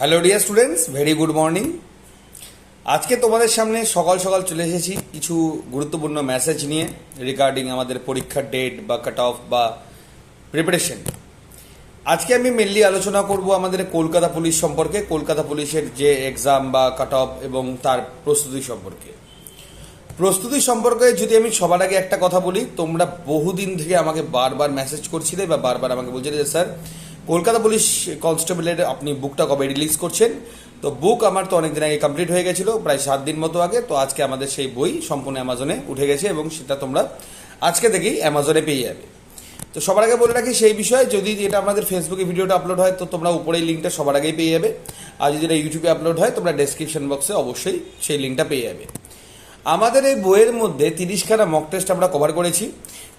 Hello dear students very good morning আজকে তোমাদের সামনে সকাল সকাল চলে এসেছি কিছু গুরুত্বপূর্ণ মেসেজ নিয়ে রিগার্ডিং আমাদের পরীক্ষার ডেট বা কাট অফ বা প্রিপারেশন আজকে আমি মেনলি আলোচনা করব আমাদের কলকাতা পুলিশ সম্পর্কে, কলকাতা পুলিশের যে এক্সাম বা কাট অফ এবং তার প্রস্তুতি সম্পর্কে। প্রস্তুতি সম্পর্কে যদি আমি সবার আগে একটা কথা বলি, তোমরা বহুদিন থেকে আমাকে বারবার মেসেজ করছিলে বা বারবার আমাকে বলছিলে যে স্যার কলকাতা পুলিশ কনস্টেবলের আপনি বুকটা কবে রিলিজ করছেন? তো বুক আমার তো অনেকদিন আগে কমপ্লিট হয়ে গেছিল, প্রায় সাত দিন মতো আগে, তো আজকে আমাদের সেই বই সম্পূর্ণ অ্যামাজনে উঠে গেছে এবং সেটা তোমরা আজকে থেকেই অ্যামাজনে পেয়ে যাবে। তো সবার আগে বলে রাখি সেই বিষয়ে, যদি এটা আমাদের ফেসবুকে ভিডিওটা আপলোড হয়, তো তোমরা উপরেই লিঙ্কটা সবার আগেই পেয়ে যাবে। আর যদি এটা ইউটিউবে আপলোড হয়, তোমরা ডেসক্রিপশন বক্সে অবশ্যই সেই লিঙ্কটা পেয়ে যাবে। আমাদের এই বইয়ের মধ্যে তিরিশখানা মক টেস্ট আমরা কভার করেছি,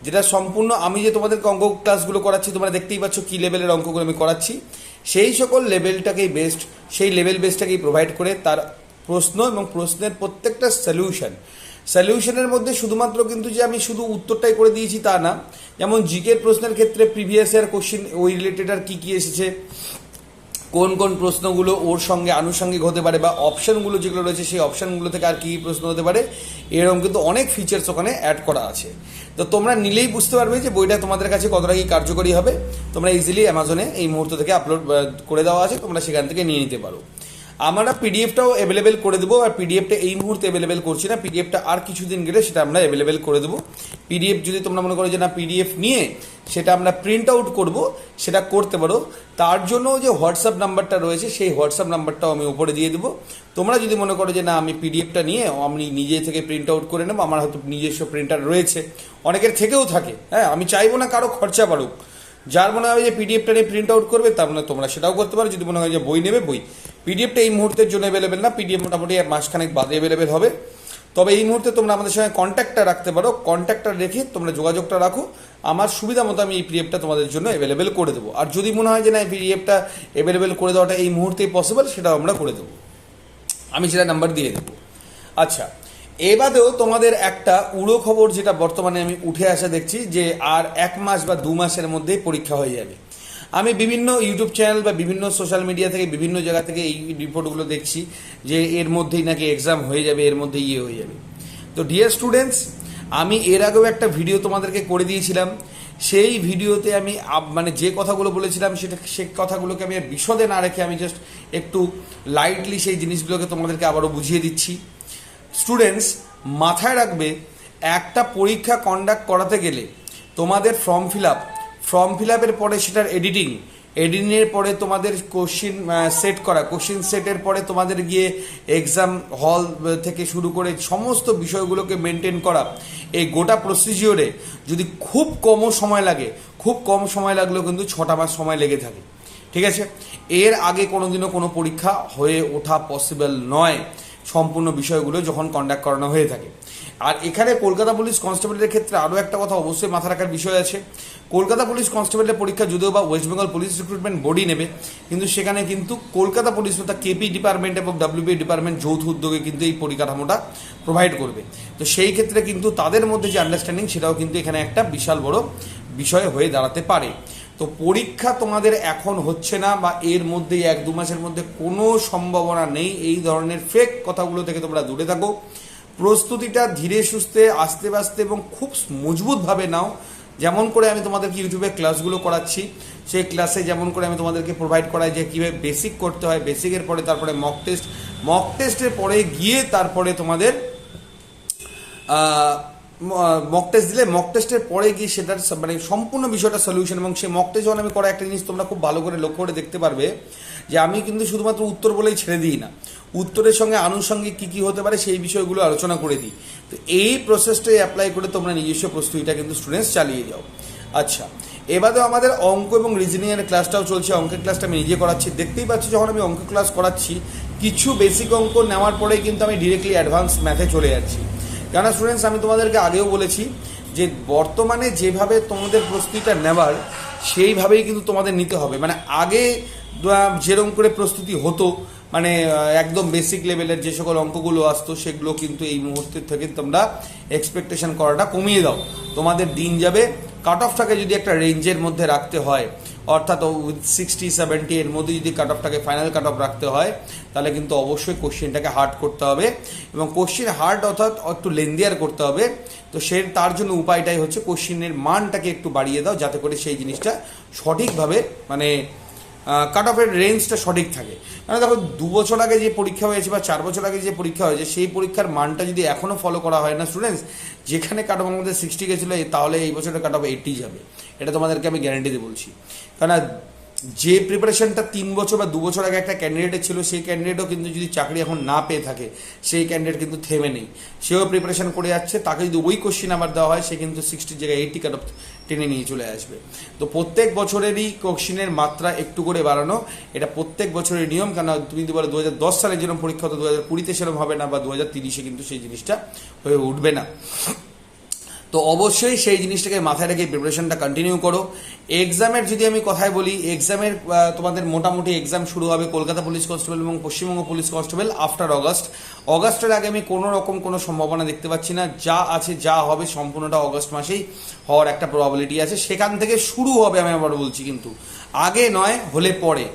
যেটা সম্পূর্ণ আমি যে তোমাদেরকে অঙ্ক ক্লাসগুলো করাচ্ছি, তোমরা দেখতেই পাচ্ছ কী লেভেলের অঙ্কগুলো আমি করাচ্ছি। সেই সকল লেভেলটাকেই বেস্ট সেই লেভেল বেসটাকেই প্রোভাইড করে তার প্রশ্ন এবং প্রশ্নের প্রত্যেকটা সলিউশন সলিউশনের মধ্যে শুধুমাত্র কিন্তু যে আমি শুধু উত্তরটাই করে দিয়েছি তা না, যেমন জিকের প্রশ্নের ক্ষেত্রে প্রিভিয়াস ইয়ার কোশ্চিন ওই রিলেটেড আর কী কী এসেছে কোন কোন প্রশ্নগুলো ওর সঙ্গে আনুষঙ্গিক হতে পারে বা অপশানগুলো যেগুলো রয়েছে, সেই অপশানগুলো থেকে আর কী প্রশ্ন হতে পারে, এরকম কিন্তু অনেক ফিচার্স ওখানে অ্যাড করা আছে। তো তোমরা নিলেই বুঝতে পারবে যে বইটা তোমাদের কাছে কতটা কি কার্যকরী হবে। তোমরা ইজিলি অ্যামাজনে এই মুহূর্ত থেকে আপলোড করে দেওয়া আছে, তোমরা সেখান থেকে নিয়ে নিতে পারো। আমরা পিডিএফটাও অ্যাভেলেবেল করে দেবো আর পিডিএফটা এই মুহূর্তে অ্যাভেলেবেল করছি না। পিডিএফটা আর কিছুদিন গেলে সেটা আমরা অ্যাভেলেবেল করে দেবো। পিডিএফ যদি তোমরা মনে করো যে না পিডিএফ নিয়ে সেটা আমরা প্রিন্ট আউট করব, সেটা করতে পারো। তার জন্য যে হোয়াটসঅ্যাপ নাম্বারটা রয়েছে, সেই হোয়াটসঅ্যাপ নাম্বারটাও আমি উপরে দিয়ে দেবো। তোমরা যদি মনে করো যে না, আমি পিডিএফটা নিয়ে আমি নিজে থেকে প্রিন্ট আউট করে নেব, আমার হয়তো নিজস্ব প্রিন্টার রয়েছে। অনেকের থেকেও থাকে। হ্যাঁ আমি চাইব না কারও খরচা বাড়ুক। যার মনে হয় যে পিডিএফটা নিয়ে প্রিন্ট আউট করবে, তার মানে তোমরা সেটাও করতে পারো। যদি মনে হয় যে বই নেবে, বই। পিডিএফটা এই মুহূর্তের জন্য অ্যাভেলেবেল না পিডিএফ মোটামুটি এক মাসখানেক বাদে অ্যাভেলেবেল হবে। তবে এই মুহূর্তে তোমরা আমাদের সঙ্গে কন্ট্যাক্টটা রাখতে পারো। কন্ট্যাক্টটা রেখে তোমরা যোগাযোগটা রাখো। আমার সুবিধা মতো আমি এই পিডিএফটা তোমাদের জন্য অ্যাভেলেবেল করে দেবো। আর যদি মনে হয় যে না, এই পিডিএফটা অ্যাভেলেবেল করে দেওয়াটা এই মুহূর্তেই পসিবল সেটাও আমরা করে দেবো। আমি সেটা নাম্বার দিয়ে দেবো। আচ্ছা এবাদেও তোমাদের একটা উড়ো খবর যেটা বর্তমানে আমি উঠে আসা দেখছি যে আর এক মাস বা দু মাসের মধ্যেই পরীক্ষা হয়ে যাবে। আমি বিভিন্ন ইউটিউব চ্যানেল বা বিভিন্ন সোশ্যাল মিডিয়া থেকে, বিভিন্ন জায়গা থেকে এই রিপোর্টগুলো দেখছি যে এর মধ্যেই নাকি এক্সাম হয়ে যাবে, এর মধ্যেই ইয়ে হয়ে যাবে। তো ডিয়ার স্টুডেন্টস আমি এর আগেও একটা ভিডিও তোমাদেরকে করে দিয়েছিলাম। সেই ভিডিওতে আমি মানে যে কথাগুলো বলেছিলাম, সেটা, সে কথাগুলোকে আমি বিশদে না রেখে আমি জাস্ট একটু লাইটলি সেই জিনিসগুলোকে তোমাদেরকে আবারও বুঝিয়ে দিচ্ছি। স্টুডেন্টস মাথায় রাখবে, একটা পরীক্ষা কন্ডাক্ট করাতে গেলে তোমাদের form fill up form fill আপের পরে সেটার এডিটিং এডিটিংয়ের পরে তোমাদের কোশ্চিন সেট করা কোশ্চিন সেটের পরে তোমাদের গিয়ে এক্সাম হল থেকে শুরু করে সমস্ত বিষয়গুলোকে মেনটেন করা। এই গোটা প্রসিজিওরে যদি খুব কমও সময় লাগে, খুব কম সময় লাগলেও কিন্তু ছটা মাস সময় লেগে থাকে। ঠিক আছে? এর আগে কোনোদিনও কোনো পরীক্ষা হয়ে ওঠা পসিবল নয়। সম্পূর্ণ বিষয়গুলো যখন কন্ডাক্ট করানো হয়ে থাকে। আর এখানে কলকাতা পুলিশ কনস্টেবলের ক্ষেত্রে আরও একটা কথা অবশ্যই মাথা রাখার বিষয় আছে। কলকাতা পুলিশ কনস্টেবলের পরীক্ষা যদিও বা West Bengal police recruitment body নেবে, কিন্তু সেখানে কিন্তু কলকাতা পুলিশ তথা কেপি ডিপার্টমেন্ট এবং ডাব্লিউপি ডিপার্টমেন্ট যৌথ উদ্যোগে কিন্তু এই পরিকাঠামোটা প্রোভাইড করবে। তো সেই ক্ষেত্রে কিন্তু তাদের মধ্যে যে আন্ডারস্ট্যান্ডিং সেটাও কিন্তু এখানে একটা বিশাল বড় বিষয় হয়ে দাঁড়াতে পারে। তো পরীক্ষা তোমাদের এখন হচ্ছে না বা এর মধ্যেই এক দু মাসের মধ্যে কোনো সম্ভাবনা নেই, এই ধরনের ফেক কথাগুলো থেকে তোমরা দূরে থাকো। প্রস্তুতিটা ধীরে সুস্থে, আস্তে আস্তে এবং খুব মজবুতভাবে নাও। যেমন করে আমি তোমাদেরকে ইউটিউবে ক্লাসগুলো করাচ্ছি, সেই ক্লাসে যেমন করে আমি তোমাদেরকে প্রোভাইড করাই যে কীভাবে বেসিক করতে হয় বেসিকের পরে তারপরে মক টেস্ট মক টেস্টের পরে গিয়ে তারপরে তোমাদের মক টেস্ট দিলে মক টেস্টের পরে গিয়ে সেটার মানে সম্পূর্ণ বিষয়টা সলিউশন এবং সেই মক টেস্ট যখন আমি করা একটা জিনিস তোমরা খুব ভালো করে লক্ষ্য করে দেখতে পারবে। যে আমি কিন্তু শুধুমাত্র উত্তর বলেই ছেড়ে দিই না। উত্তরের সঙ্গে আনুষঙ্গিক কী কী হতে পারে সেই বিষয়গুলো আলোচনা করে দিই। তো এই প্রসেসটাই অ্যাপ্লাই করে তোমরা নিজস্ব প্রস্তুতিটা কিন্তু স্টুডেন্টস চালিয়ে যাও। আচ্ছা এবারেও আমাদের অঙ্ক এবং রিজনিংয়ের ক্লাসটাও চলছে। অঙ্কের ক্লাসটা আমি নিজে করাচ্ছি। দেখতেই পাচ্ছি যখন আমি অঙ্ক ক্লাস করাচ্ছি, কিছু বেসিক অঙ্ক নেওয়ার পরেই কিন্তু আমি ডিরেক্টলি অ্যাডভান্স ম্যাথে চলে যাচ্ছি। কেন স্টুডেন্টস আমি তোমাদেরকে আগেও বলেছি যে বর্তমানে যেভাবে তোমাদের প্রস্তুতিটা নেওয়ার সেইভাবেই কিন্তু তোমাদের নিতে হবে। মানে আগে যেরকম করে প্রস্তুতি হতো মানে একদম বেসিক লেভেলের যে সকল অঙ্কগুলো আসতো, সেগুলো কিন্তু এই মুহূর্তের থেকে তোমরা এক্সপেকটেশন করাটা কমিয়ে দাও। তোমাদের দিন যাবে। কাট অফটাকে যদি একটা রেঞ্জের মধ্যে রাখতে হয়, অর্থাৎ সিক্সটি সেভেন্টি এর মধ্যে যদি কাট অফটাকে ফাইনাল কাট অফ রাখতে হয়, তাহলে কিন্তু অবশ্যই কোশ্চেনটাকে হার্ড করতে হবে এবং কোশ্চেন হার্ড অর্থাৎ একটু লেন্দিয়ার করতে হবে। তো সে, তার জন্য উপায়টাই হচ্ছে কোশ্চেনের মানটাকে একটু বাড়িয়ে দাও, যাতে করে সেই জিনিসটা সঠিকভাবে মানে কাট অফের রেঞ্জটা সঠিক থাকে। কারণ দেখো, দু বছর আগে যে পরীক্ষা হয়েছে বা চার বছর আগে যে পরীক্ষা হয়েছে, সেই পরীক্ষার মানটা যদি এখনও ফলো করা হয় না স্টুডেন্টস যেখানে কাট অফ আমাদের সিক্সটি গেছিল তাহলে এই বছরের কাট অফ এইটি যাবে। এটা তোমাদেরকে আমি গ্যারান্টি দিয়ে বলছি। কারণ যে প্রিপারেশনটা তিন বছর বা দু বছর আগে একটা ক্যান্ডিডেটের ছিল, সেই ক্যান্ডিডেটও কিন্তু যদি চাকরি এখন না পেয়ে থাকে, সেই ক্যান্ডিডেট কিন্তু থেমে নেই। সেও প্রিপারেশন করে যাচ্ছে তাকে যদি ওই কোশ্চিন আবার দেওয়া হয়, সে কিন্তু সিক্সটির জায়গায় এইটি কাট অফ টেনে নিয়ে চলে আসবে। তো প্রত্যেক বছরেরই কোশ্চিনের মাত্রা একটু করে বাড়ানো, এটা প্রত্যেক বছরের নিয়ম কেন তুমি যদি বলো দু হাজার দশ সালে যেরকম পরীক্ষা হতো দু হাজার কুড়িতে সেরকম হবে না বা দু হাজার তিরিশে কিন্তু সেই জিনিসটা হয়ে উঠবে না। তো অবশ্যই সেই জিনিসটাকে মাথায় রেখে প্রিপারেশনটা কন্টিনিউ করো। এক্সামের যদি আমি কথায় বলি এক্সামের তোমাদের মোটামুটি এক্সাম শুরু হবে কলকাতা পুলিশ কনস্টেবল এবং Paschimbanga police constable after August অগস্টের আগে আমি কোনো রকম কোনো সম্ভাবনা দেখতে পাচ্ছি না। যা আছে, যা হবে সম্পূর্ণটা অগস্ট মাসেই হওয়ার একটা প্রবাবিলিটি আছে। সেখান থেকে শুরু হবে, আমি আবার বলছি কিন্তু। আগে নয়, হলে পরে।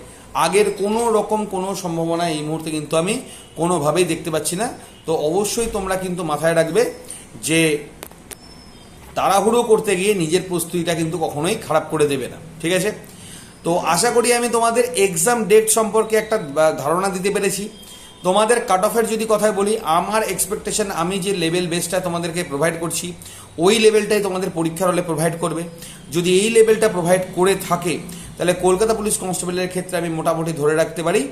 আগের কোনো রকম কোনো সম্ভাবনা এই মুহূর্তে কিন্তু আমি কোনোভাবেই দেখতে পাচ্ছি না। তো অবশ্যই তোমরা কিন্তু মাথায় রাখবে যে তাড়াহুড়ো করতে গিয়ে নিজের প্রস্তুতিটা কিন্তু কখনোই খারাপ করে দেবে না। ঠিক আছে? তো আশা করি আমি তোমাদের এক্সাম ডেট সম্পর্কে একটা ধারণা দিতে পেরেছি। তোমাদের কাট অফের যদি কথায় বলি, আমার এক্সপেকটেশন আমি যে লেভেল বেসটা তোমাদেরকে প্রোভাইড করছি, ওই লেভেলটাই তোমাদের পরীক্ষার হলে প্রোভাইড করবে। যদি এই লেভেলটা প্রোভাইড করে থাকে তাহলে কলকাতা পুলিশ কনস্টেবলের ক্ষেত্রে আমি মোটামুটি ধরে রাখতে পারি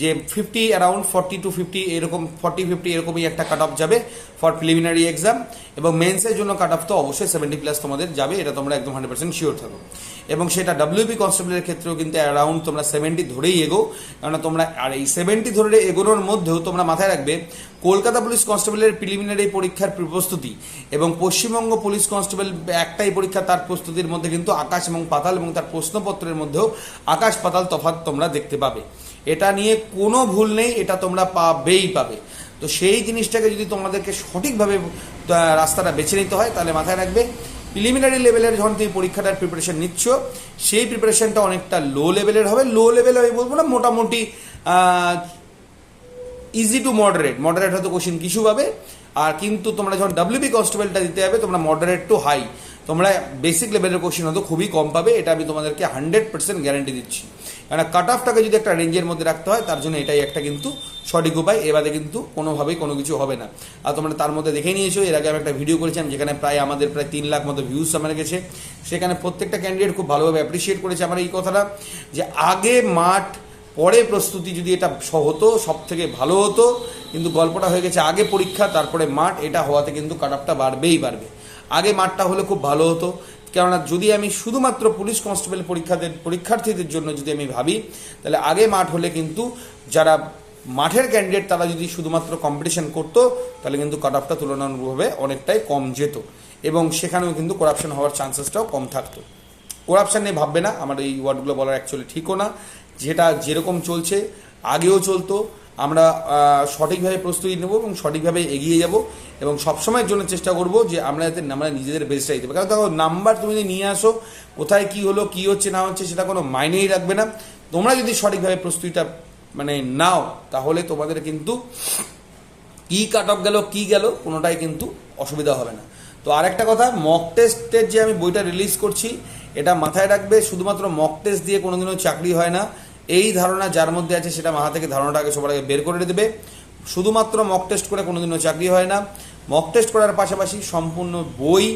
যে fifty around forty to fifty এরকম ফর্টি ফিফটি এরকমই একটা কাট অফ যাবে ফর প্রিলিমিনারি এক্সাম এবং মেন্সের জন্য কাট অফ তো অবশ্যই সেভেন্টি প্লাস তোমাদের যাবে, এটা তোমরা একদম হান্ড্রেড পার্সেন্ট শিওর থাকো। এবং সেটা ডাব্লিউপি কনস্টেবলের ক্ষেত্রেও কিন্তু অ্যারাউন্ড তোমরা সেভেন্টি ধরেই এগো কারণ তোমরা, আর এই সেভেন্টি ধরে এগোনোর মধ্যেও তোমরা মাথায় রাখবে, কলকাতা পুলিশ কনস্টেবলের প্রিলিমিনারি পরীক্ষার প্রস্তুতি এবং পশ্চিমবঙ্গ পুলিশ কনস্টেবল একটাই পরীক্ষা, তার প্রস্তুতির মধ্যে কিন্তু আকাশ এবং পাতাল এবং তার প্রশ্নপত্রের মধ্যেও আকাশ পাতাল তফাৎ তোমরা দেখতে পাবে। এটা নিয়ে কোনো ভুল নেই, এটা তোমরা পাবেই পাবে। তো সেই জিনিসটাকে যদি তোমাদেরকে সঠিকভাবে রাস্তাটা বেছে নিতে হয়, তাহলে মাথায় রাখবে প্রিলিমিনারি লেভেলের যখন তুমি পরীক্ষাটার প্রিপারেশন নিচ্ছ, সেই প্রিপারেশনটা অনেকটা লো লেভেলের হবে। লো লেভেল আমি বলব না, মোটামুটি ইজি টু মডারেট মডারেট হয়তো কোশ্চিন কিছু পাবে। আর কিন্তু তোমরা যখন ডাব্লিউবি কনস্টেবলটা দিতে যাবে, তোমরা মডারেট টু হাই তোমরা বেসিক লেভেলের কোশ্চিন হয়তো খুবই কম পাবে, এটা আমি তোমাদেরকে হান্ড্রেড পার্সেন্ট গ্যারান্টি দিচ্ছি। কেন কাট অফটাকে যদি একটা রেঞ্জের মধ্যে রাখতে হয়, তার জন্য এটাই একটা কিন্তু সঠিক উপায়, এবারে কিন্তু কোনোভাবেই কোনো কিছু হবে না। আর তোমরা তার মধ্যে দেখে নিয়েছো, এর আগে আমি একটা ভিডিও করেছিলাম, যেখানে প্রায় আমাদের প্রায় তিন লাখ মতো ভিউজ সামনে গেছে। সেখানে প্রত্যেকটা ক্যান্ডিডেট খুব ভালোভাবে অ্যাপ্রিসিয়েট করেছে আমার এই কথাটা, যে আগে মাঠ পরে প্রস্তুতি যদি এটা হতো সব থেকে ভালো হতো, কিন্তু গল্পটা হয়ে গেছে আগে পরীক্ষা, তারপরে মাঠ, এটা হওয়াতে কিন্তু কাট অফটা বাড়বেই বাড়বে। আগে মাঠটা হলে খুব ভালো হতো, কেননা যদি আমি শুধুমাত্র পুলিশ কনস্টেবল পরীক্ষাদের, পরীক্ষার্থীদের জন্য যদি আমি ভাবি, তাহলে আগে মাঠ হলে কিন্তু যারা মাঠের ক্যান্ডিডেট তারা যদি শুধুমাত্র কম্পিটিশন করতো, তাহলে কিন্তু কাট অফটা তুলনামূলকভাবে অনেকটাই কম যেত এবং সেখানেও কিন্তু করাপশন হওয়ার চান্সেসটাও কম থাকতো। করাপশান নিয়ে ভাববে না, আমার এই ওয়ার্ডগুলো বলার অ্যাকচুয়ালি ঠিকও না। যেটা যেরকম চলছে, আগেও চলতো। আমরা সঠিকভাবে প্রস্তুতি নেব এবং সঠিকভাবে এগিয়ে যাব এবং সবসময়ের জন্য চেষ্টা করব যে আমরা যাতে, আমরা নিজেদের বেস্টটা দিতে পারি। কারণ দেখো নাম্বার তুমি যদি নিয়ে আসো, কোথায় কি হলো, কি হচ্ছে, না হচ্ছে, সেটা কোনো মাইনেই রাখবে না। তোমরা যদি সঠিকভাবে প্রস্তুতিটা মানে নাও, তাহলে তোমাদের কিন্তু কি কাট অফ গেল, কি গেল, কোনোটাই কিন্তু অসুবিধা হবে না। তো আরেকটা কথা মক টেস্টের যে আমি বইটা রিলিজ করছি, এটা মাথায় রাখবে, শুধুমাত্র মক টেস্ট দিয়ে কোনোদিনও চাকরি হয় না। এই ধারণা যার মধ্যে আছে সেটা মাথা থেকে ধারণাটাকে সবার আগে বের করে দেবে। শুধুমাত্র মক টেস্ট করে কোনোদিনও চাকরি হয় না। মক টেস্ট করার পাশাপাশি সম্পূর্ণ বই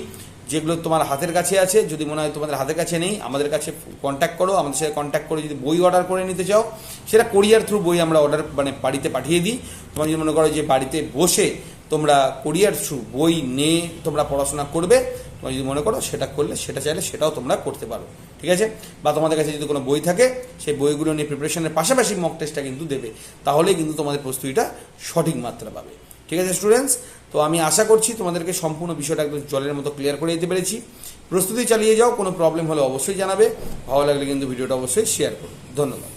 যেগুলো তোমার হাতের কাছে আছে, যদি মনে হয় তোমাদের হাতের কাছে নেই, আমাদের কাছে কন্ট্যাক্ট করো, আমাদের সাথে কন্ট্যাক্ট করে যদি বই অর্ডার করে নিতে চাও, সেটা কোরিয়ার থ্রু বই আমরা অর্ডার মানে বাড়িতে পাঠিয়ে দিই। তোমার যদি মনে করো যে বাড়িতে বসে তোমরা কোরিয়ার থ্রু বই নিয়ে তোমরা পড়াশোনা করবে। তোমরা যদি মনে করো সেটা করলে, সেটা চাইলে সেটাও তোমরা করতে পারো। ঠিক আছে? বা তোমাদের কাছে যদি কোনো বই থাকে, সেই বইগুলো নিয়ে প্রিপারেশনের পাশাপাশি মক টেস্টটা কিন্তু দেবে। তাহলেই কিন্তু তোমাদের প্রস্তুতিটা সঠিক মাত্রা পাবে। ঠিক আছে স্টুডেন্টস তো আমি আশা করছি তোমাদেরকে সম্পূর্ণ বিষয়টা একদম জলের মতো ক্লিয়ার করে দিতে পেরেছি। প্রস্তুতি চালিয়ে যাও, কোনো প্রবলেম হলে অবশ্যই জানাবে। ভালো লাগলে কিন্তু ভিডিওটা অবশ্যই শেয়ার করো। ধন্যবাদ।